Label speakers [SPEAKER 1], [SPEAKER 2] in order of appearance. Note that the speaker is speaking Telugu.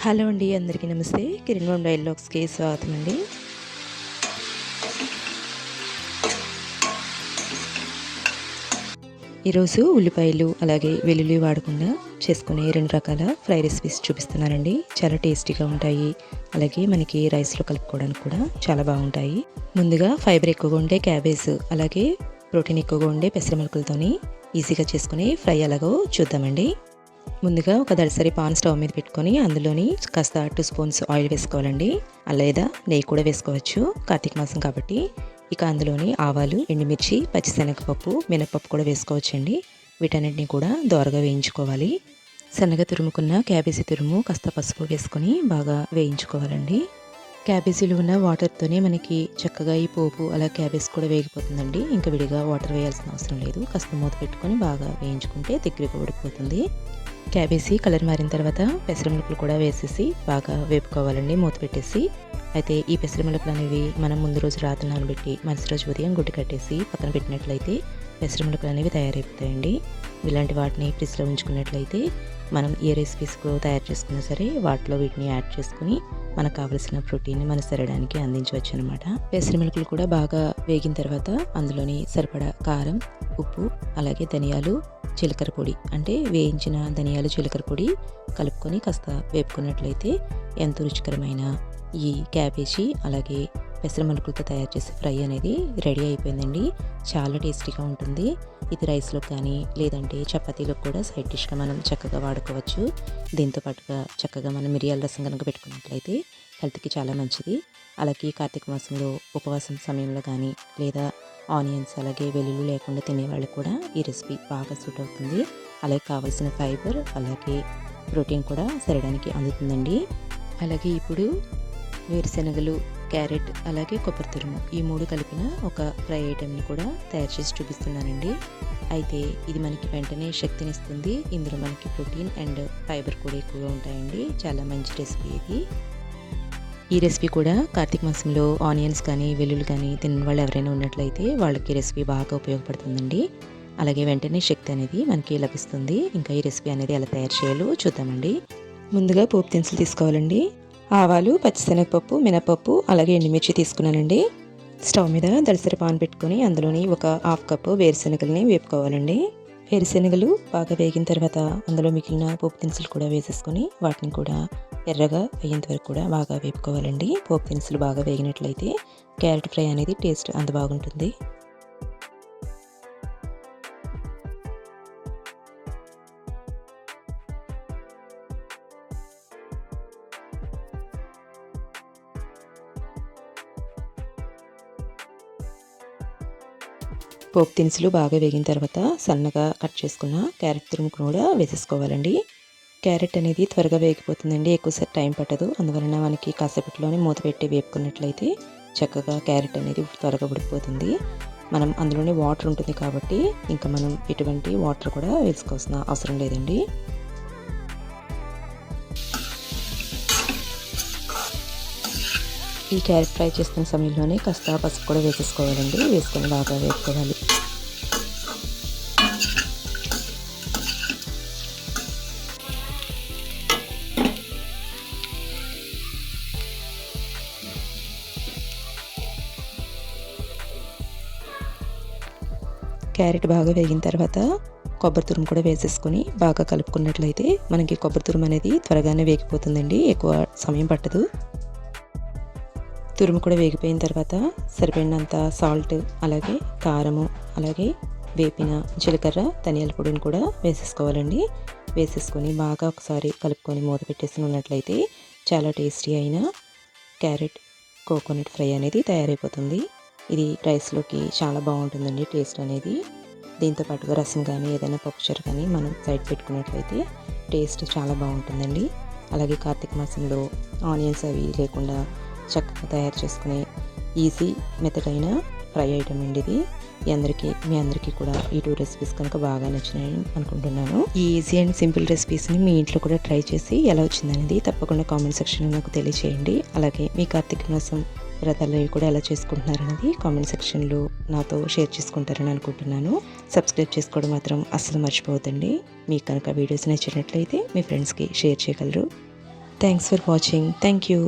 [SPEAKER 1] హలో అండి అందరికీ నమస్తే. కిరణ్ వన్ డైలాగ్స్కి స్వాగతం అండి. ఈరోజు ఉల్లిపాయలు అలాగే వెల్లుల్లి వాడకుండా చేసుకునే రెండు రకాల ఫ్రై రెసిపీస్ చూపిస్తున్నానండి. చాలా టేస్టీగా ఉంటాయి. అలాగే మనకి రైస్లో కలుపుకోవడానికి కూడా చాలా బాగుంటాయి. ముందుగా ఫైబర్ ఎక్కువగా ఉండే క్యాబేజ్ అలాగే ప్రోటీన్ ఎక్కువగా ఉండే పెసరమలకలతోని ఈజీగా చేసుకుని ఫ్రై ఎలాగో చూద్దామండి. ముందుగా ఒక దడిసరి పాన్ స్టవ్ మీద పెట్టుకొని అందులోని కాస్త టూ స్పూన్స్ ఆయిల్ వేసుకోవాలండి. లేదా నెయ్యి కూడా వేసుకోవచ్చు. కార్తీక మాసం కాబట్టి ఇక అందులోని ఆవాలు ఎండుమిర్చి పచ్చిశనగపప్పు మినపప్పు కూడా వేసుకోవచ్చండి. వీటన్నిటిని కూడా దోరగా వేయించుకోవాలి. సన్నగా తురుముకున్న క్యాబేజీ తురుము కాస్త పసుపు వేసుకొని బాగా వేయించుకోవాలండి. క్యాబేజీలు ఉన్న వాటర్తోనే మనకి చక్కగా ఈ పోపు అలా క్యాబేజ్ కూడా వేగిపోతుందండి. ఇంకా విడిగా వాటర్ వేయాల్సిన అవసరం లేదు. కాస్త మూత పెట్టుకొని బాగా వేయించుకుంటే దగ్గరికి ఉడికిపోతుంది క్యాబేజీ కలర్ మారిన తర్వాత పెసరమిలుపులు కూడా వేసేసి బాగా వేపుకోవాలండి మూత పెట్టేసి. అయితే ఈ పెసరమిలుపులు అనేవి మనం ముందు రోజు రాత్రి నానబెట్టి మరుసటి రోజు ఉదయం గుడ్డు కట్టేసి పక్కన పెట్టినట్లయితే పెసరమిలుపులు అనేవి తయారైపోతాయండి. ఇలాంటి వాటిని ఫ్రిడ్జ్లో ఉంచుకున్నట్లయితే మనం ఏ రెసిపీస్కు తయారు చేసుకున్నా సరే వాటిలో వీటిని యాడ్ చేసుకుని మనకు కావలసిన ప్రోటీన్ మన శరీరానికి అందించవచ్చు అనమాట పెసరమిలుపులు కూడా బాగా వేగిన తర్వాత అందులోని సరిపడా కారం ఉప్పు అలాగే ధనియాలు జీలకర్ర పొడి అంటే వేయించిన ధనియాలు జీలకర్ర పొడి కలుపుకొని కాస్త వేపుకున్నట్లయితే ఎంతో రుచికరమైన ఈ క్యాబేజీ అలాగే పెసరమలుకులతో తయారు చేసే ఫ్రై అనేది రెడీ అయిపోయిందండి. చాలా టేస్టీగా ఉంటుంది. ఇది రైస్లో కానీ లేదంటే చపాతీలో కూడా సైడ్ డిష్గా మనం చక్కగా వాడుకోవచ్చు. దీంతో పాటుగా చక్కగా మనం మిరియాల రసం కనుక పెట్టుకున్నట్లయితే హెల్త్కి చాలా మంచిది. అలాగే కార్తీక మాసంలో ఉపవాసం సమయంలో కానీ లేదా ఆనియన్స్ అలాగే వెల్లుల్లి లేకుండా తినేవాళ్ళు కూడా ఈ రెసిపీ బాగా సూట్ అవుతుంది. అలాగే కావాల్సిన ఫైబర్ అలాగే ప్రోటీన్ కూడా శరీరానికి అందుతుందండి. అలాగే ఇప్పుడు వేరుశనగలు క్యారెట్ అలాగే కొబ్బరి తురుము ఈ మూడు కలిపిన ఒక ఫ్రై ఐటెంని కూడా తయారు చేసి చూపిస్తున్నానండి. అయితే ఇది మనకి వెంటనే శక్తినిస్తుంది. ఇందులో మనకి ప్రోటీన్ అండ్ ఫైబర్ కూడా ఎక్కువగా ఉంటాయండి. చాలా మంచి రెసిపీ ఇది. ఈ రెసిపీ కూడా కార్తీక మాసంలో ఆనియన్స్ కానీ వెల్లుల్లి కానీ తిన్న వాళ్ళు ఎవరైనా ఉన్నట్లయితే వాళ్ళకి రెసిపీ బాగా ఉపయోగపడుతుందండి. అలాగే వెంటనే శక్తి అనేది మనకి లభిస్తుంది. ఇంకా ఈ రెసిపీ అనేది ఎలా తయారు చేయాలో చూద్దామండి. ముందుగా పోపు దినుసులు తీసుకోవాలండి. ఆవాలు పచ్చిశనగపప్పు మినపప్పు అలాగే ఎండుమిర్చి తీసుకున్నానండి. స్టవ్ మీద దళసరి పాన్ పెట్టుకొని అందులోని ఒక హాఫ్ కప్పు వేరుశనగల్ని వేపుకోవాలండి. వేరుశనగలు బాగా వేగిన తర్వాత అందులో మిగిలిన పోపు దినుసులు కూడా వేసేసుకొని వాటిని కూడా ఎర్రగా అయ్యేంత వరకు కూడా బాగా వేపుకోవాలండి. పోపు దినుసులు బాగా వేగినట్లయితే క్యారెట్ ఫ్రై అనేది టేస్ట్ అంత బాగుంటుంది. పోపు దినుసులు బాగా వేగిన తర్వాత సన్నగా కట్ చేసుకున్న క్యారెట్ తురుము కూడా వేసేసుకోవాలండి. క్యారెట్ అనేది త్వరగా వేగిపోతుందండి ఎక్కువసేపు టైం పట్టదు. అందువలన మనకి కాసేపట్లోనే మూత పెట్టి వేపుకున్నట్లయితే చక్కగా క్యారెట్ అనేది త్వరగా ఉడికిపోతుంది. మనం అందులోనే వాటర్ ఉంటుంది కాబట్టి ఇంకా మనం ఎటువంటి వాటర్ కూడా వేసుకోవాల్సిన అవసరం లేదండి. ఈ క్యారెట్ ఫ్రై చేస్తున్న సమయంలోనే కాస్త పసుపు కూడా వేసేసుకోవాలండి. వేసుకొని బాగా వేసుకోవాలి క్యారెట్ బాగా వేగిన తర్వాత కొబ్బరి తురుము కూడా వేసేసుకొని బాగా కలుపుకున్నట్లయితే మనకి కొబ్బరి తురుము అనేది త్వరగానే వేగిపోతుందండి. ఎక్కువ సమయం పట్టదు. తురుము కూడా వేగిపోయిన తర్వాత సరిపడినంత సాల్ట్ అలాగే కారము అలాగే వేపిన జీలకర్ర ధనియాల పొడిని కూడా వేసేసుకోవాలండి. వేసేసుకొని బాగా ఒకసారి కలుపుకొని మూత పెట్టేసి ఉన్నట్లయితే చాలా టేస్టీ అయిన క్యారెట్ కోకోనట్ ఫ్రై అనేది తయారైపోతుంది. ఇది రైస్లోకి చాలా బాగుంటుందండి టేస్ట్ అనేది. దీంతో పాటుగా రసం కానీ ఏదైనా పప్పుచారు కానీ మనం సైడ్ పెట్టుకున్నట్లయితే టేస్ట్ చాలా బాగుంటుందండి. అలాగే కార్తీక మాసంలో ఆనియన్స్ అవి లేకుండా చక్కగా తయారు చేసుకునే ఈజీ మెథడ్ అయిన ఫ్రై ఐటమ్ అండి ఇది. మీ అందరికీ మీ అందరికీ కూడా ఈ టూ రెసిపీస్ కనుక బాగా నచ్చినాయని అనుకుంటున్నాను. ఈ ఈజీ అండ్ సింపుల్ రెసిపీస్ని మీ ఇంట్లో కూడా ట్రై చేసి ఎలా వచ్చిందనేది తప్పకుండా కామెంట్ సెక్షన్లో నాకు తెలియచేయండి. అలాగే మీ కార్తీక మాసం వ్రతాలు కూడా ఎలా చేసుకుంటున్నారనేది కామెంట్ సెక్షన్లో నాతో షేర్ చేసుకుంటారని అనుకుంటున్నాను. సబ్స్క్రైబ్ చేసుకోవడం మాత్రం అస్సలు మర్చిపోవద్దండి. మీకు కనుక వీడియోస్ నచ్చినట్లయితే మీ ఫ్రెండ్స్కి షేర్ చేయగలరు. Thanks for watching thank you